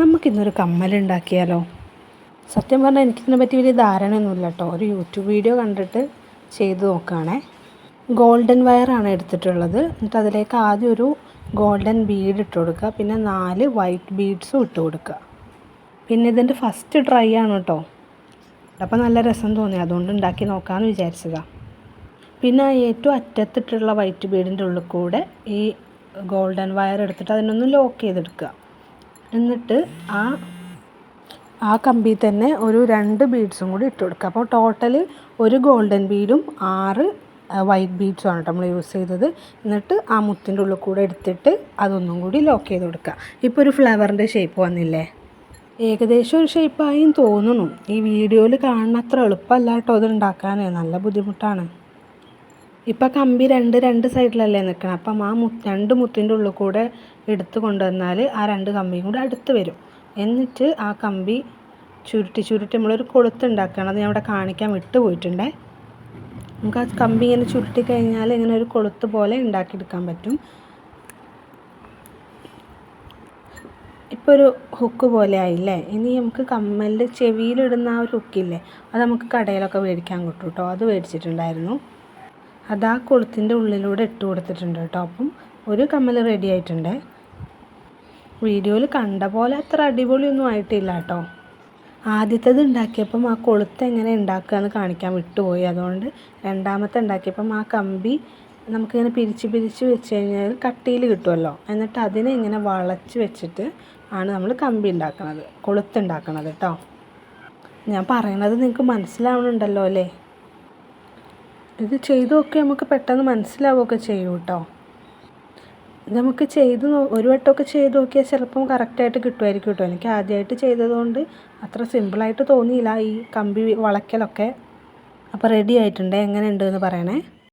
നമുക്കിന്നൊരു കമ്മലുണ്ടാക്കിയാലോ? സത്യം പറഞ്ഞാൽ എനിക്കിതിനെ പറ്റി വലിയ ധാരണയൊന്നുമില്ല കേട്ടോ. ഒരു യൂട്യൂബ് വീഡിയോ കണ്ടിട്ട് ചെയ്ത് നോക്കുകയാണേ. ഗോൾഡൻ വയറാണ് എടുത്തിട്ടുള്ളത്. എന്നിട്ട് അതിലേക്ക് ആദ്യം ഒരു ഗോൾഡൻ ബീഡ് ഇട്ട് കൊടുക്കുക. പിന്നെ നാല് വൈറ്റ് ബീഡ്സും ഇട്ട് കൊടുക്കുക. പിന്നെ ഇതിന്റെ ഫസ്റ്റ് ട്രൈ ആണ് കേട്ടോ. അപ്പോൾ നല്ല രസം തോന്നി. അതുകൊണ്ട് ഉണ്ടാക്കി നോക്കാമെന്ന് വിചാരിച്ചതാണ് പിന്നെ ഏറ്റവും അറ്റത്തിട്ടുള്ള വൈറ്റ് ബീഡിന്റെ ഉള്ളിൽ കൂടെ ഈ ഗോൾഡൻ വയർ എടുത്തിട്ട് അതിനൊന്ന് ലോക്ക് ചെയ്തെടുക്കുക. എന്നിട്ട് ആ ആ കമ്പിയിൽ തന്നെ ഒരു രണ്ട് ബീഡ്സും കൂടി ഇട്ട് കൊടുക്കുക. അപ്പോൾ ടോട്ടൽ ഒരു ഗോൾഡൻ ബീഡും ആറ് വൈറ്റ് ബീഡ്സും ആണ് നമ്മൾ യൂസ് ചെയ്തത്. എന്നിട്ട് ആ മുത്തിന്റെ ഉള്ളിൽ കൂടെ എടുത്തിട്ട് അതൊന്നും കൂടി ലോക്ക് ചെയ്ത് കൊടുക്കുക. ഇപ്പോൾ ഒരു ഫ്ലവറിന്റെ ഷേപ്പ് വന്നില്ലേ? ഏകദേശം ഒരു ഷേപ്പായും തോന്നുന്നു. ഈ വീഡിയോയിൽ കാണുന്ന അത്ര എളുപ്പമല്ല കേട്ടോ ഇത് ഉണ്ടാക്കാൻ. നല്ല ബുദ്ധിമുട്ടാണ്. ഇപ്പം കമ്പി രണ്ട് രണ്ട് സൈഡിലല്ലേ നിൽക്കണം അപ്പം ആ മു രണ്ട് മുത്തിന്റെ ഉള്ളിൽ കൂടെ എടുത്ത് കൊണ്ടുവന്നാൽ ആ രണ്ട് കമ്പിയും കൂടെ അടുത്ത് വരും. എന്നിട്ട് ആ കമ്പി ചുരുട്ടി ചുരുട്ടി നമ്മളൊരു കൊളുത്തുണ്ടാക്കണം അത് ഞാൻ ഇവിടെ കാണിക്കാൻ വിട്ടു പോയിട്ടുണ്ടേ. നമുക്ക് ആ കമ്പി ഇങ്ങനെ ചുരുട്ടി കഴിഞ്ഞാൽ ഇങ്ങനെ ഒരു കൊളുത്ത് പോലെ ഉണ്ടാക്കിയെടുക്കാൻ പറ്റും. ഇപ്പോൾ ഒരു ഹുക്ക് പോലെ ആയില്ലേ? ഇനി നമുക്ക് കമ്മലിന്റെ ചെവിയിലിടുന്ന ആ ഒരു ഹുക്കില്ലേ? അത് നമുക്ക് കടയിലൊക്കെ മേടിക്കാൻ കിട്ടും കേട്ടോ അത് മേടിച്ചിട്ടുണ്ടായിരുന്നു. അത് ആ കൊളുത്തിന്റെ ഉള്ളിലൂടെ ഇട്ട് കൊടുത്തിട്ടുണ്ട് കേട്ടോ. അപ്പം ഒരു കമ്മൽ റെഡി ആയിട്ടുണ്ട്. വീഡിയോയിൽ കണ്ട പോലെ അത്ര അടിപൊളിയൊന്നും ആയിട്ടില്ല കേട്ടോ. ആദ്യത്തേത് ഉണ്ടാക്കിയപ്പം ആ കൊളുത്ത് എങ്ങനെ ഉണ്ടാക്കുക എന്ന് കാണിക്കാൻ വിട്ടുപോയി. അതുകൊണ്ട് രണ്ടാമത്തെ ഉണ്ടാക്കിയപ്പം ആ കമ്പി നമുക്കിങ്ങനെ പിരിച്ച് പിരിച്ച് വെച്ച് കഴിഞ്ഞാൽ കട്ടിയിൽ കിട്ടുമല്ലോ. എന്നിട്ട് അതിനെ ഇങ്ങനെ വളച്ച് വെച്ചിട്ട് ആണ് നമ്മൾ കമ്പി ഉണ്ടാക്കുന്നത് കൊളുത്ത് ഉണ്ടാക്കുന്നത് കേട്ടോ. ഞാൻ പറയണത് നിങ്ങൾക്ക് മനസ്സിലാവണുണ്ടല്ലോ അല്ലേ? ഇത് ചെയ്തു നോക്കി നമുക്ക് പെട്ടെന്ന് മനസ്സിലാവുകയൊക്കെ ചെയ്യും കേട്ടോ. നമുക്ക് ചെയ്ത് ഒരു വട്ടമൊക്കെ ചെയ്ത് നോക്കിയാൽ ചിലപ്പം കറക്റ്റായിട്ട് കിട്ടുമായിരിക്കും കേട്ടോ. എനിക്ക് ആദ്യമായിട്ട് ചെയ്തതുകൊണ്ട് അത്ര സിമ്പിളായിട്ട് തോന്നിയില്ല ഈ കമ്പി വളയ്ക്കലൊക്കെ. അപ്പോൾ റെഡി ആയിട്ടുണ്ട്? എങ്ങനെ ഉണ്ട് എന്ന് പറയണേ.